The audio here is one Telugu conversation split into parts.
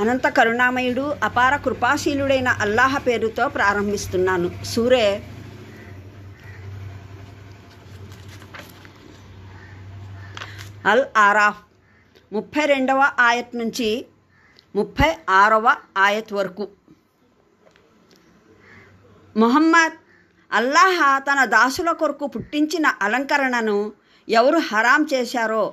అనంత కరుణామయుడు అపార కృపాశీలుడైన అల్లాహ పేరుతో ప్రారంభిస్తున్నాను. సూరే అల్ ఆరాఫ్ ముప్పై రెండవ ఆయత్ నుంచి ముప్పై ఆరవ ఆయత్ వరకు. మొహమ్మద్ అల్లాహ తన దాసుల కొరకు పుట్టించిన అలంకరణను ఎవరు హరాం చేశారో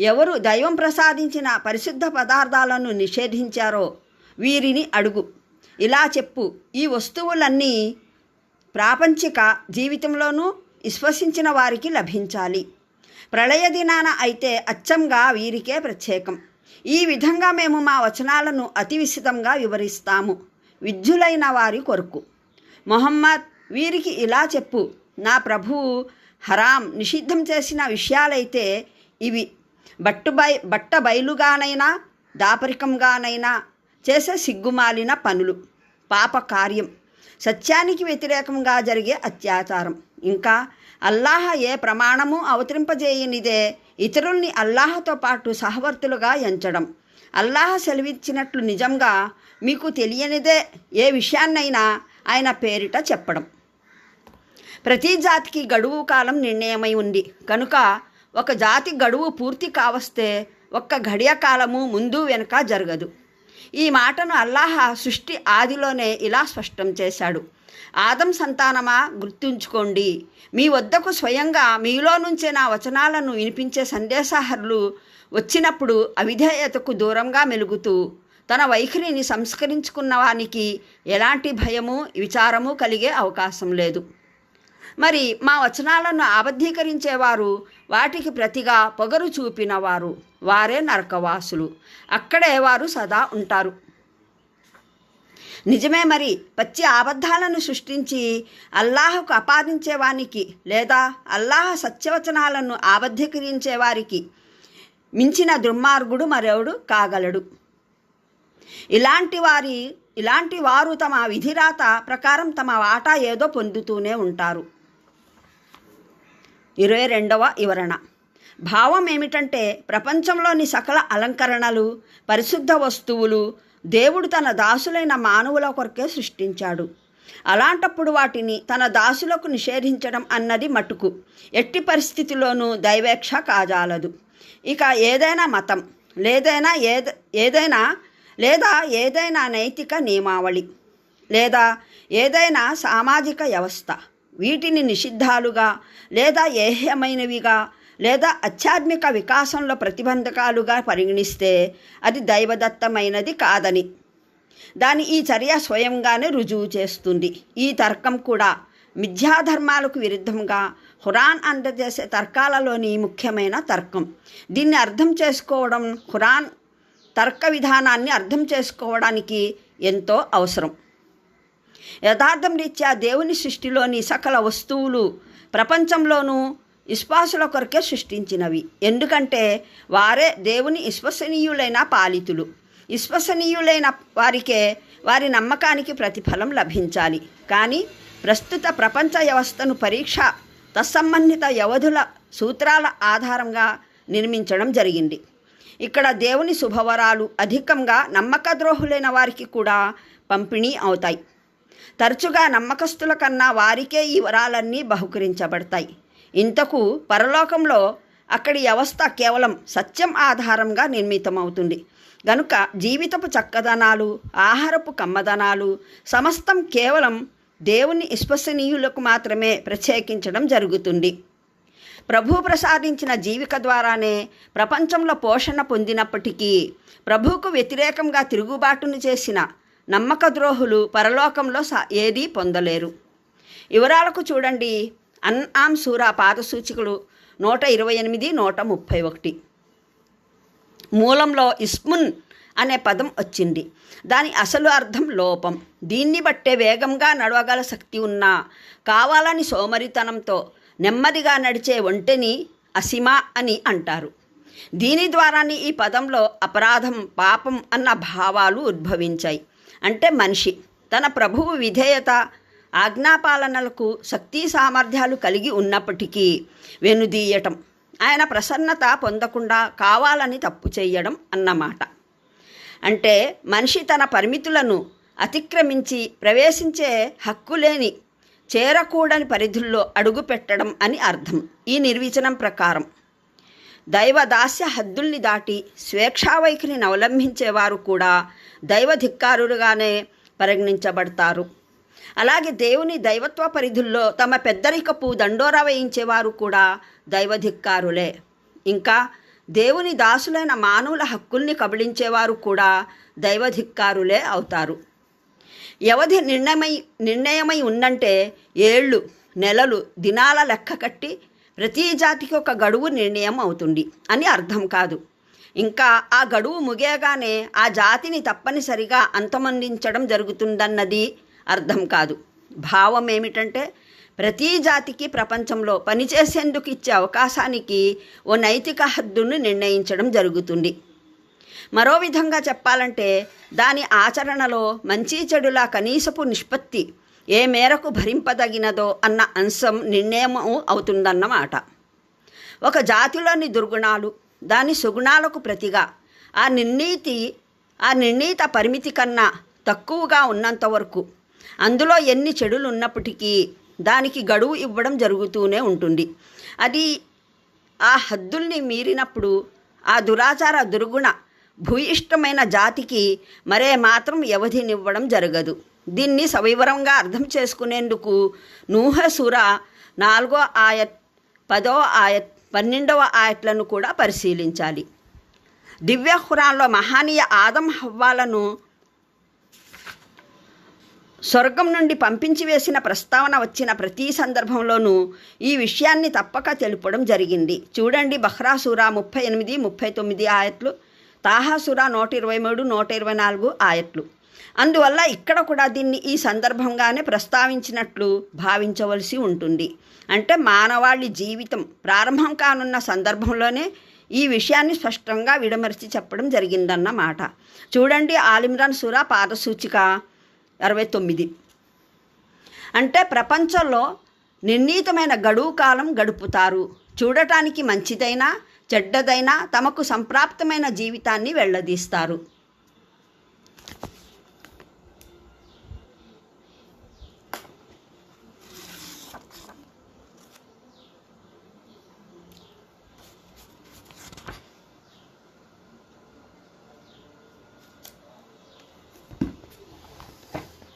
ఎవరు దైవం ప్రసాదించిన పరిశుద్ధ పదార్థాలను నిషేధించారో వీరిని అడుగు. ఇలా చెప్పు ఈ వస్తువులన్నీ ప్రాపంచిక జీవితంలోనూ విశ్వసించిన వారికి లభించాలి. ప్రళయ దినాన అయితే అచ్చంగా వీరికే ప్రత్యేకం. ఈ విధంగా మేము మా వచనాలను అతి విశితంగా వివరిస్తాము. విద్యులైన వారి కొరకు. మొహమ్మద్ వీరికి ఇలా చెప్పు నా ప్రభువు హరాం నిషిద్ధం చేసిన విషయాలైతే ఇవి. బట్టుబై బట్ట బయలుగానైనా దాపరికంగానైనా చేసే సిగ్గుమాలిన పనులు పాప కార్యం సత్యానికి వ్యతిరేకంగా జరిగే అత్యాచారం. ఇంకా అల్లాహ ఏ ప్రమాణము అవతరింపజేయనిదే ఇతరుల్ని అల్లాహతో పాటు సహవర్తులుగా ఎంచడం. అల్లాహ సెలవిచ్చినట్లు నిజంగా మీకు తెలియనిదే ఏ విషయాన్నైనా ఆయన పేరిట చెప్పడం. ప్రతి జాతికి గడువు కాలం నిర్ణయమై ఉంది. కనుక ఒక జాతి గడువు పూర్తి కావస్తే ఒక్క గడియ కాలము ముందు వెనుక జరగదు. ఈ మాటను అల్లాహ సృష్టి ఆదిలోనే ఇలా స్పష్టం చేశాడు. ఆదం సంతానమా? గుర్తుంచుకోండి. మీ వద్దకు స్వయంగా మీలో నుంచే నా వచనాలను వినిపించే సందేశాహరులు వచ్చినప్పుడు అవిధేయతకు దూరంగా మెలుగుతూ తన వైఖరిని సంస్కరించుకున్న వానికి ఎలాంటి భయము విచారము కలిగే అవకాశం లేదు. మరి మా వచనాలను ఆబద్ధీకరించేవారు వాటికి ప్రతిగా పొగరు చూపినవారు వారే నరకవాసులు. అక్కడే వారు సదా ఉంటారు. నిజమే మరి పచ్చి అబద్ధాలను సృష్టించి అల్లాహకు అపాదించేవానికి లేదా అల్లాహ సత్యవచనాలను ఆబద్ధీకరించేవారికి మించిన దుర్మార్గుడు మరెవడు కాగలడు. ఇలాంటి వారి ఇలాంటి వారు తమ విధిరాత ప్రకారం తమ వాటా ఏదో పొందుతూనే ఉంటారు. ఇరవై రెండవ వివరణ. భావం ఏమిటంటే ప్రపంచంలోని సకల అలంకరణలు పరిశుద్ధ వస్తువులు దేవుడు తన దాసులైన మానవుల కొరకే సృష్టించాడు. అలాంటప్పుడు వాటిని తన దాసులకు నిషేధించడం అన్నది మటుకు. ఎట్టి పరిస్థితిలోనూ దైవేక్ష కాజాలదు. ఇక ఏదైనా మతం లేదైనా ఏద ఏదైనా లేదా ఏదైనా నైతిక నియమావళి లేదా ఏదైనా సామాజిక వ్యవస్థ వీటిని నిషిద్ధాలుగా లేదా ఏహ్యమైనవిగా లేదా ఆధ్యాత్మిక వికాసంలో ప్రతిబంధకాలుగా పరిగణిస్తే అది దైవదత్తమైనది కాదని. దాని ఈ చర్య స్వయంగానే రుజువు చేస్తుంది. ఈ తర్కం కూడా మిథ్యాధర్మాలకు విరుద్ధంగా హురాన్ అందజేసే తర్కాలలోని ముఖ్యమైన తర్కం. దీన్ని అర్థం చేసుకోవడం ఖురాన్ తర్క విధానాన్ని అర్థం చేసుకోవడానికి ఎంతో అవసరం. యథార్థం రీత్యా దేవుని సృష్టిలోని సకల వస్తువులు ప్రపంచంలోనూ విశ్వాసుల కొరకే సృష్టించినవి. ఎందుకంటే వారే దేవుని విశ్వసనీయులైన పాలితులు. విశ్వసనీయులైన వారికే వారి నమ్మకానికి ప్రతిఫలం లభించాలి. కానీ ప్రస్తుత ప్రపంచ వ్యవస్థను పరీక్ష తత్సంబంధిత వ్యవధుల సూత్రాల ఆధారంగా నిర్మించడం జరిగింది. ఇక్కడ దేవుని శుభవరాలు అధికంగా నమ్మకద్రోహులైన వారికి కూడా పంపిణీ అవుతాయి. తరచుగా నమ్మకస్తుల కన్నా వారికే ఈ వరాలన్నీ బహుకరించబడతాయి. ఇంతకు పరలోకంలో అక్కడి వ్యవస్థ కేవలం సత్యం ఆధారంగా నిర్మితమవుతుంది. గనుక జీవితపు చక్కదనాలు ఆహారపు కమ్మదనాలు సమస్తం కేవలం దేవుని విశ్వసనీయులకు మాత్రమే ప్రత్యేకించడం జరుగుతుంది. ప్రభు ప్రసాదించిన జీవిక ద్వారానే ప్రపంచంలో పోషణ పొందినప్పటికీ ప్రభువుకు వ్యతిరేకంగా తిరుగుబాటును చేసిన నమ్మక ద్రోహులు పరలోకంలో సా ఏదీ పొందలేరు. వివరాలకు చూడండి. అన్ ఆమ్ సూరా పాదసూచికలు నూట ఇరవై ఎనిమిది నూట ముప్పై ఒకటి. మూలంలో ఇస్మున్ అనే పదం వచ్చింది. దాని అసలు అర్థం లోపం. దీన్ని బట్టే వేగంగా నడవగల శక్తి ఉన్నా కావాలని సోమరితనంతో నెమ్మదిగా నడిచే ఒంటెని అసిమా అని అంటారు. దీని ద్వారానే ఈ పదంలో అపరాధం పాపం అన్న భావాలు ఉద్భవించాయి. అంటే మనిషి. తన ప్రభువు విధేయత ఆజ్ఞాపాలనలకు శక్తి సామర్థ్యాలు కలిగి ఉన్నప్పటికీ వెనుదీయటం ఆయన ప్రసన్నత పొందకుండా కావాలని తప్పు చేయడం అన్నమాట. అంటే మనిషి తన పరిమితులను అతిక్రమించి ప్రవేశించే హక్కు లేని చేరకూడని పరిధుల్లో అడుగుపెట్టడం అని అర్థం. ఈ నిర్వచనం ప్రకారం. దైవదాస్య హద్దుల్ని దాటి స్వేచ్ఛా వైఖరిని అవలంబించేవారు కూడా దైవధిక్కారులుగానే పరిగణించబడతారు. అలాగే దేవుని దైవత్వ పరిధుల్లో తమ పెద్దరికపు దండోరా వేయించేవారు కూడా దైవధిక్కారులే. ఇంకా దేవుని దాసులైన మానవుల హక్కుల్ని కబళించేవారు కూడా దైవధిక్కారులే అవుతారు. వ్యవధి నిర్ణయమై నిర్ణయమై ఉందంటే ఏళ్ళు నెలలు దినాల లెక్క కట్టి ప్రతి జాతికి ఒక గడువు నిర్ణయం అవుతుంది అని అర్థం కాదు. ఇంకా ఆ గడువు ముగియగానే ఆ జాతిని తప్పనిసరిగా అంతమందించడం జరుగుతుందన్నది అర్థం కాదు. భావం ఏమిటంటే ప్రతి జాతికి ప్రపంచంలో పనిచేసేందుకు ఇచ్చే అవకాశానికి ఓ నైతిక హద్దును నిర్ణయించడం జరుగుతుంది. మరో విధంగా చెప్పాలంటే దాని ఆచరణలో మంచి చెడుల కనీసపు నిష్పత్తి ఏ మేరకు భరింపదగినదో అన్న అంశం నిర్ణయం అవుతుందన్నమాట. ఒక జాతిలోని దుర్గుణాలు దాని సుగుణాలకు ప్రతిగా ఆ నిర్ణీతి ఆ నిర్ణీత పరిమితి కన్నా తక్కువగా ఉన్నంత వరకు అందులో ఎన్ని చెడులు ఉన్నప్పటికీ దానికి గడువు ఇవ్వడం జరుగుతూనే ఉంటుంది. అది ఆ హద్దుల్ని మీరినప్పుడు ఆ దురాచార దుర్గుణ భూయిష్టమైన జాతికి మరే మాత్రం వ్యవధినివ్వడం జరగదు. దీన్ని సవివరంగా అర్థం చేసుకునేందుకు నూహసూర నాలుగో ఆయత్ పదో ఆయత్ పన్నెండవ ఆయట్లను కూడా పరిశీలించాలి. దివ్య ఖురాన్లో మహానీయ ఆదం హవ్వాలను స్వర్గం నుండి పంపించి వేసిన ప్రస్తావన వచ్చిన ప్రతి సందర్భంలోనూ ఈ విషయాన్ని తప్పక తెలుపడం జరిగింది. చూడండి బహ్రాసూరా ముప్పై ఎనిమిది ముప్పై తొమ్మిది ఆయట్లు తాహాసురా నూట ఇరవై మూడు నూట ఇరవై నాలుగు ఆయట్లు అందువల్ల ఇక్కడ కూడా దీన్ని ఈ సందర్భంగానే ప్రస్తావించినట్లు భావించవలసి ఉంటుంది. అంటే మానవాళి జీవితం ప్రారంభం కానున్న సందర్భంలోనే ఈ విషయాన్ని స్పష్టంగా విడమర్చి చెప్పడం జరిగిందన్నమాట. చూడండి ఆలిమ్రాన్ సూరా పాదసూచిక అరవై తొమ్మిది. అంటే ప్రపంచంలో నిర్ణీతమైన గడువు కాలం గడుపుతారు. చూడటానికి మంచిదైనా చెడ్డదైనా తమకు సంప్రాప్తమైన జీవితాన్ని వెళ్ళదీస్తారు